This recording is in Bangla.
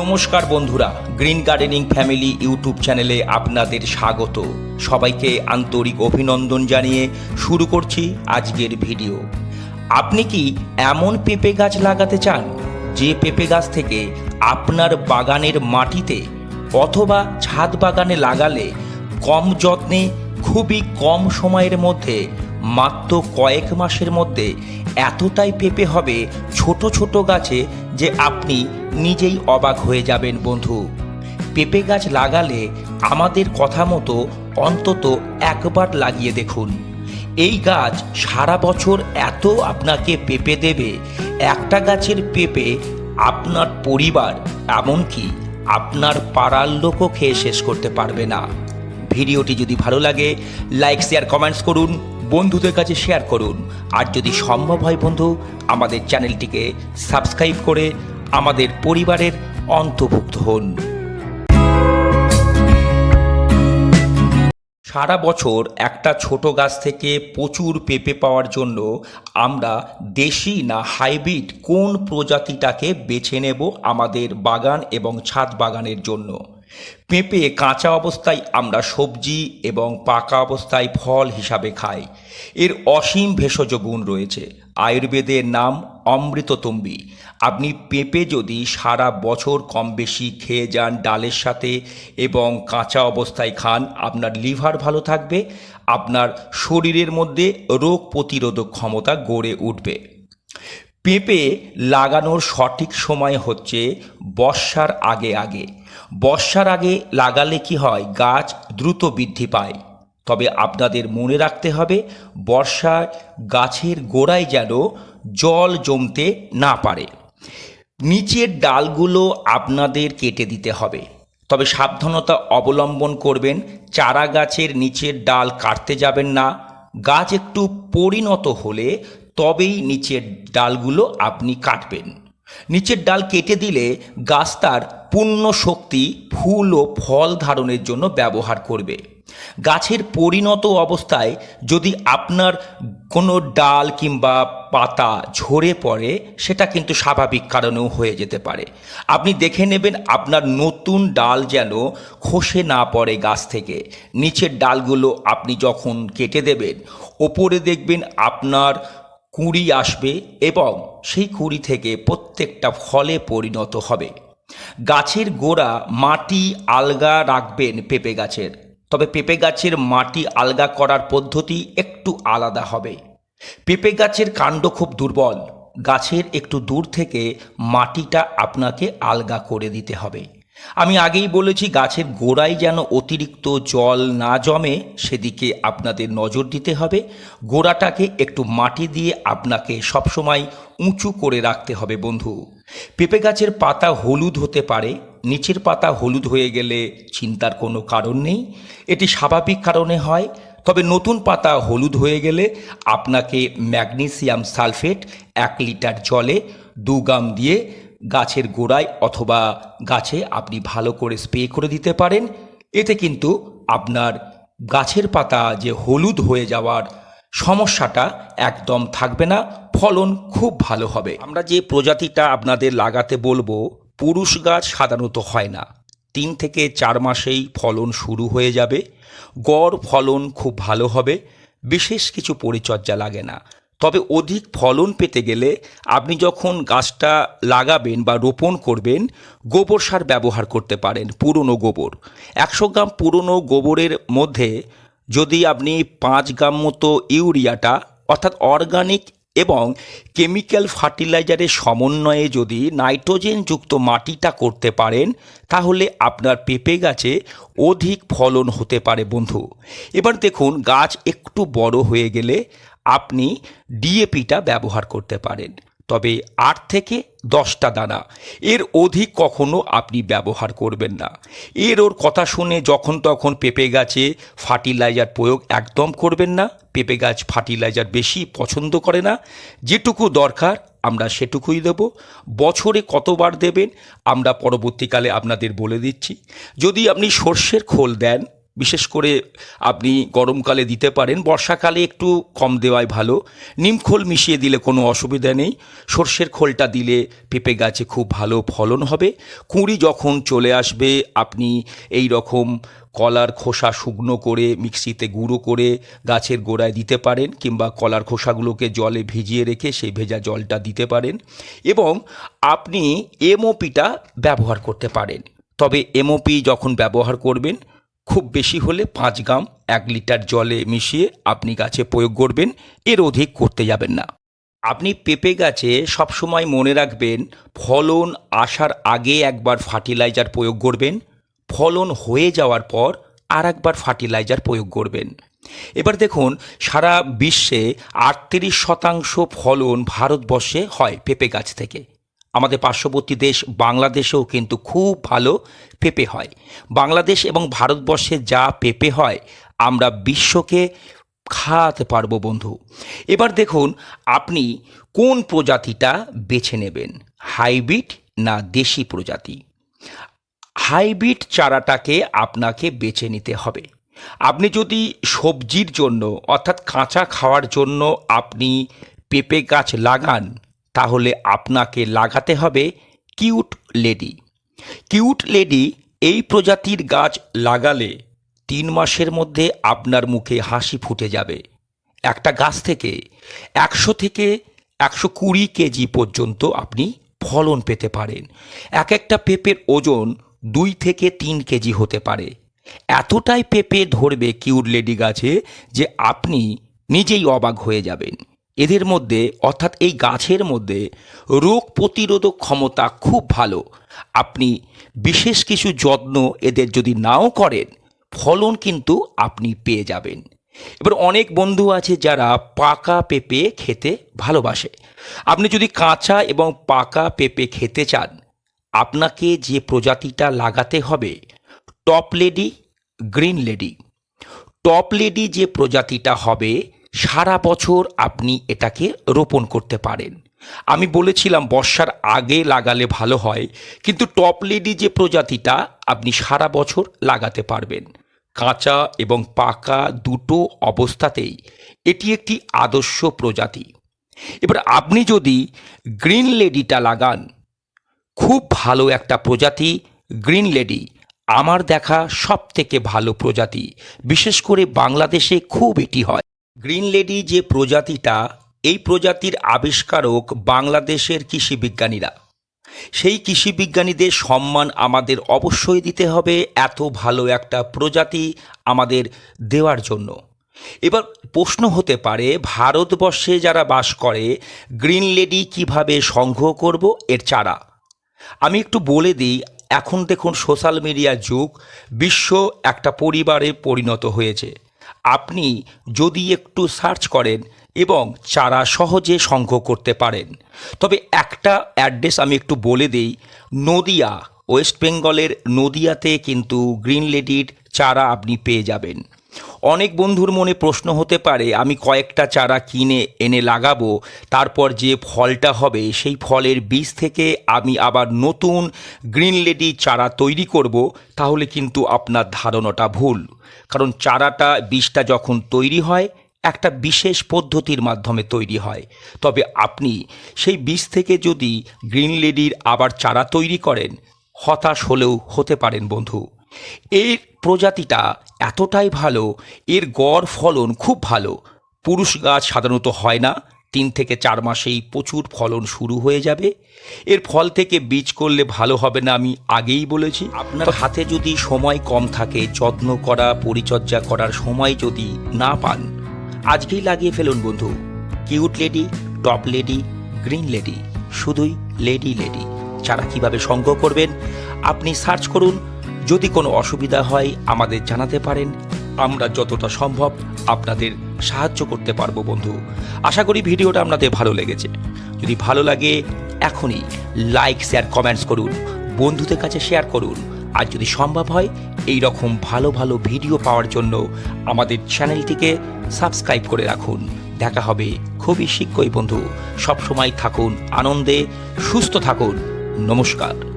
নমস্কার বন্ধুরা, গ্রিন গার্ডেনিং ফ্যামিলি ইউটিউব চ্যানেলে আপনাদের স্বাগত। সবাইকে আন্তরিক অভিনন্দন জানিয়ে শুরু করছি আজকের ভিডিও। আপনি কি এমন পেঁপে গাছ লাগাতে চান, যে পেঁপে গাছ থেকে আপনার বাগানের মাটিতে অথবা ছাদ বাগানে লাগালে কম যত্নে, খুবই কম সময়ের মধ্যে, মাত্র কয়েক মাসের মধ্যে এতটাই পেঁপে হবে ছোট ছোট গাছে যে আপনি নিজেই অবাক হয়ে যাবেন বন্ধু। পেঁপে গাছ লাগালে আমাদের কথা মতো অন্তত একবার লাগিয়ে দেখুন। এই গাছ সারা বছর এত আপনাকে পেঁপে দেবে, একটা গাছের পেঁপে আপনার পরিবার এমনকি আপনার পাড়ার লোকও খেয়ে শেষ করতে পারবে না। ভিডিওটি যদি ভালো লাগে, লাইক, শেয়ার, কমেন্টস করুন, বন্ধুদের কাছে শেয়ার করুন। আর যদি সম্ভব হয় বন্ধু, আমাদের চ্যানেলটিকে সাবস্ক্রাইব করে আমাদের পরিবারের অন্তর্ভুক্ত হন। সারা বছর একটা ছোট গাছ থেকে প্রচুর পেঁপে পাওয়ার জন্য আমরা দেশি না হাইব্রিড কোন প্রজাতিটাকে বেছে নেব আমাদের বাগান এবং ছাদ বাগানের জন্য। পেঁপে কাঁচা অবস্থায় আমরা সবজি এবং পাকা অবস্থায় ফল হিসাবে খাই। এর অসীম ভেষজ গুণ রয়েছে। আয়ুর্বেদের নাম অমৃততুম্বী। আপনি পেঁপে যদি সারা বছর কম বেশি খেয়ে যান ডালের সাথে এবং কাঁচা অবস্থায় খান, আপনার লিভার ভালো থাকবে, আপনার শরীরের মধ্যে রোগ প্রতিরোধক ক্ষমতা গড়ে উঠবে। পেঁপে লাগানোর সঠিক সময় হচ্ছে বর্ষার আগে আগে। বর্ষার আগে লাগালে কি হয়? গাছ দ্রুত বৃদ্ধি পায়। তবে আপনাদের মনে রাখতে হবে বর্ষায় গাছের গোড়ায় যেন জল জমতে না পারে। নিচের ডালগুলো আপনাদের কেটে দিতে হবে। তবে সাবধানতা অবলম্বন করবেন, চারা গাছের নিচের ডাল কাটতে যাবেন না। গাছ একটু পরিণত হলে তবেই নিচের ডালগুলো আপনি কাটবেন। নিচের ডাল কেটে দিলে গাছ তার পূর্ণ শক্তি, ফুল ও ফল ধারণের জন্য ব্যবহার করবে। গাছের পরিণত অবস্থায় যদি আপনার কোনো ডাল কিংবা পাতা ঝরে পড়ে, সেটা কিন্তু স্বাভাবিক কারণেও হয়ে যেতে পারে। আপনি দেখে নেবেন আপনার নতুন ডাল যেন খসে না পড়ে গাছ থেকে। নিচের ডালগুলো আপনি যখন কেটে দেবেন, ওপরে দেখবেন আপনার কুঁড়ি আসবে এবং সেই কুঁড়ি থেকে প্রত্যেকটা ফলে পরিণত হবে। গাছের গোড়া মাটি আলগা রাখবেন পেঁপে গাছের। তবে পেঁপে গাছের মাটি আলগা করার পদ্ধতি একটু আলাদা হবে। পেঁপে গাছের কাণ্ড খুব দুর্বল। গাছের একটু দূর থেকে মাটিটা আপনাকে আলগা করে দিতে হবে। আমি আগেই বলেছি গাছের গোড়ায় যেন অতিরিক্ত জল না জমে সেদিকে আপনাদের নজর দিতে হবে। গোড়াটাকে একটু মাটি দিয়ে আপনাকে সবসময় উঁচু করে রাখতে হবে বন্ধু। পেঁপে গাছের পাতা হলুদ হতে পারে, নিচের পাতা হলুদ হয়ে গেলে চিন্তার কোনো কারণ নেই। এটি স্বাভাবিক কারণে হয়, তবে নতুন পাতা হলুদ হয়ে গেলে আপনাকে ম্যাগনেসিয়াম সালফেট এক লিটার জলে দু দিয়ে গাছের গোড়ায় অথবা গাছে আপনি ভালো করে স্প্রে করে দিতে পারেন। এতে কিন্তু আপনার গাছের পাতা যে হলুদ হয়ে যাওয়ার সমস্যাটা একদম থাকবে না, ফলন খুব ভালো হবে। আমরা যে প্রজাতিটা আপনাদের লাগাতে বলব, পুরুষ গাছ সাধারণত হয় না। তিন থেকে চার মাসেই ফলন শুরু হয়ে যাবে। গড় ফলন খুব ভালো হবে, বিশেষ কিছু পরিচর্যা লাগে না। তবে অধিক ফলন পেতে গেলে আপনি যখন গাছটা লাগাবেন বা রোপণ করবেন, গোবর সার ব্যবহার করতে পারেন, পুরনো গোবর। একশো গ্রাম পুরনো গোবরের মধ্যে যদি আপনি পাঁচ গ্রাম মতো ইউরিয়াটা, অর্থাৎ অর্গানিক এবং কেমিক্যাল ফার্টিলাইজারের সমন্বয়ে যদি নাইট্রোজেনযুক্ত মাটিটা করতে পারেন, তাহলে আপনার পেঁপে গাছে অধিক ফলন হতে পারে বন্ধু। এবার দেখুন, গাছ একটু বড় হয়ে গেলে আপনি ডিএপিটা ব্যবহার করতে পারেন। তবে আট থেকে দশটা দানা, এর অধিক কখনো আপনি ব্যবহার করবেন না। এর ওর কথা শুনে যখন তখন পেঁপে গাছে ফার্টিলাইজার প্রয়োগ একদম করবেন না। পেঁপে গাছ ফার্টিলাইজার বেশি পছন্দ করে না। যেটুকু দরকার আমরা সেটুকুই দেব। বছরে কতবার দেবেন আমরা পরবর্তীকালে আপনাদের বলে দিচ্ছি। যদি আপনি সর্ষের খোল দেন বিশেষ করে আপনি গরমকালে দিতে পারেন, বর্ষাকালে একটু কম দেওয়াই ভালো। নিমখোল মিশিয়ে দিলে কোনো অসুবিধা নেই। সর্ষের খোলটা দিলে পেঁপে গাছে খুব ভালো ফলন হবে। কুঁড়ি যখন চলে আসবে, আপনি এই রকম কলার খোসা শুকনো করে মিক্সিতে গুঁড়ো করে গাছের গোড়ায় দিতে পারেন কিংবা কলার খোসাগুলোকে জলে ভিজিয়ে রেখে সেই ভেজা জলটা দিতে পারেন এবং আপনি এমওপিটা ব্যবহার করতে পারেন। তবে এমওপি যখন ব্যবহার করবেন খুব বেশি হলে পাঁচ গ্রাম এক লিটার জলে মিশিয়ে আপনি গাছে প্রয়োগ করবেন, এর অধিক করতে যাবেন না। আপনি পেঁপে গাছে সবসময় মনে রাখবেন, ফলন আসার আগে একবার ফার্টিলাইজার প্রয়োগ করবেন, ফলন হয়ে যাওয়ার পর আর একবার ফার্টিলাইজার প্রয়োগ করবেন। এবার দেখুন, সারা বিশ্বে আটত্রিশ শতাংশ ফলন ভারতবর্ষে হয় পেঁপে গাছ থেকে। আমাদের পার্শ্ববর্তী দেশ বাংলাদেশেও কিন্তু খুব ভালো পেঁপে হয়। বাংলাদেশ এবং ভারতবর্ষে যা পেঁপে হয়, আমরা বিশ্বকে খাওয়াতে পারব বন্ধু। এবার দেখুন আপনি কোন প্রজাতিটা বেছে নেবেন, হাইব্রিড না দেশি প্রজাতি? হাইব্রিড চারাটাকে আপনাকে বেছে নিতে হবে। আপনি যদি সবজির জন্য অর্থাৎ কাঁচা খাওয়ার জন্য আপনি পেঁপে গাছ লাগান তাহলে আপনাকে লাগাতে হবে কিউট লেডি। কিউট লেডি এই প্রজাতির গাছ লাগালে তিন মাসের মধ্যে আপনার মুখে হাসি ফুটে যাবে। একটা গাছ থেকে একশো থেকে একশো কুড়ি কেজি পর্যন্ত আপনি ফলন পেতে পারেন। এক একটা পেঁপের ওজন দুই থেকে তিন কেজি হতে পারে। এতটাই পেঁপে ধরবে কিউট লেডি গাছে যে আপনি নিজেই অবাক হয়ে যাবেন। এদের মধ্যে, অর্থাৎ এই গাছের মধ্যে, রোগ প্রতিরোধক ক্ষমতা খুব ভালো। আপনি বিশেষ কিছু যত্ন এদের যদি নাও করেন, ফলন কিন্তু আপনি পেয়ে যাবেন। এবার অনেক বন্ধু আছে যারা পাকা পেঁপে খেতে ভালোবাসে। আপনি যদি কাঁচা এবং পাকা পেঁপে খেতে চান, আপনাকে যে প্রজাতিটা লাগাতে হবে, top lady, green lady. Top lady যে প্রজাতিটা হবে সারা বছর আপনি এটাকে রোপণ করতে পারেন। আমি বলেছিলাম, বর্ষার আগে লাগালে ভালো হয়, কিন্তু টপ লেডি যে প্রজাতিটা, আপনি সারা বছর লাগাতে পারবেন। কাঁচা এবং পাকা দুটো অবস্থাতেই এটি একটি আদর্শ প্রজাতি। এবার আপনি যদি গ্রিন লেডিটা লাগান, খুব ভালো একটা প্রজাতি গ্রিন লেডি। আমার দেখা সব থেকে ভালো প্রজাতি, বিশেষ করে বাংলাদেশে খুব এটি হয়। গ্রিন লেডি যে প্রজাতিটা, এই প্রজাতির আবিষ্কারক বাংলাদেশের কৃষিবিজ্ঞানীরা সেই কৃষিবিজ্ঞানীদের সম্মান আমাদের অবশ্যই দিতে হবে, এত ভালো একটা প্রজাতি আমাদের দেওয়ার জন্য। এবার প্রশ্ন হতে পারে, ভারতবর্ষে যারা বাস করে, গ্রিন লেডি কীভাবে সংগ্রহ করব, এর চারা? আমি একটু বলে দিই, এখন দেখুন সোশ্যাল মিডিয়ার যুগ, বিশ্ব একটা পরিবারে পরিণত হয়েছে। আপনি যদি একটু সার্চ করেন এবং চারা সহজে সংগ্রহ করতে পারেন। তবে একটা অ্যাড্রেস আমি একটু বলে দিই, নদিয়া, ওয়েস্ট বেঙ্গলের নদিয়াতে কিন্তু গ্রিন লেডির চারা আপনি পেয়ে যাবেন। অনেক বন্ধুর মনে প্রশ্ন হতে পারে, আমি কয়েকটা চারা কিনে, এনে লাগাবো, তারপর যে ফলটা হবে, সেই ফলের বীজ থেকে আমি আবার নতুন গ্রিন লেডি চারা তৈরি করব, তাহলে কিন্তু আপনার ধারণাটা ভুল। কারণ চারাটা, বীজটা যখন তৈরি হয়, একটা বিশেষ পদ্ধতির মাধ্যমে তৈরি হয়। তবে আপনি সেই বীজ থেকে যদি গ্রিন লেডির আবার চারা তৈরি করেন, হতাশ হলেও হতে পারেন বন্ধু। এর প্রজাতিটা এতটাই ভালো এর গড় ফলন খুব ভালো। পুরুষ গাছ সাধারণত হয় না তিন থেকে চার মাসেই প্রচুর ফলন শুরু হয়ে যাবে। এর ফল থেকে বীজ করলে ভালো হবে না আমি আগেই বলেছি। আপনার হাতে যদি সময় কম থাকে যত্ন করা পরিচর্যা করার সময় যদি না পান আজকেই লাগিয়ে ফেলুন বন্ধু। Cute lady top lady green lady শুধুই লেডি লেডি। চারা কীভাবে সংগ্রহ করবেন আপনি সার্চ করুন যদি কোনো অসুবিধা হয় আমাদের জানাতে পারেন। আমরা যতটা সম্ভব আপনাদের সাহায্য করতে পারব বন্ধু। আশা করি ভিডিওটা আপনাদের ভালো লেগেছে। যদি ভালো লাগে, এখনই লাইক শেয়ার কমেন্টস করুন। বন্ধুদের কাছে শেয়ার করুন। আর যদি সম্ভব হয়, এই রকম ভালো ভালো ভিডিও পাওয়ার জন্য আমাদের চ্যানেলটিকে সাবস্ক্রাইব করে রাখুন। দেখা হবে খুবই শীঘ্রই বন্ধু। সবসময় থাকুন আনন্দে, সুস্থ থাকুন। নমস্কার।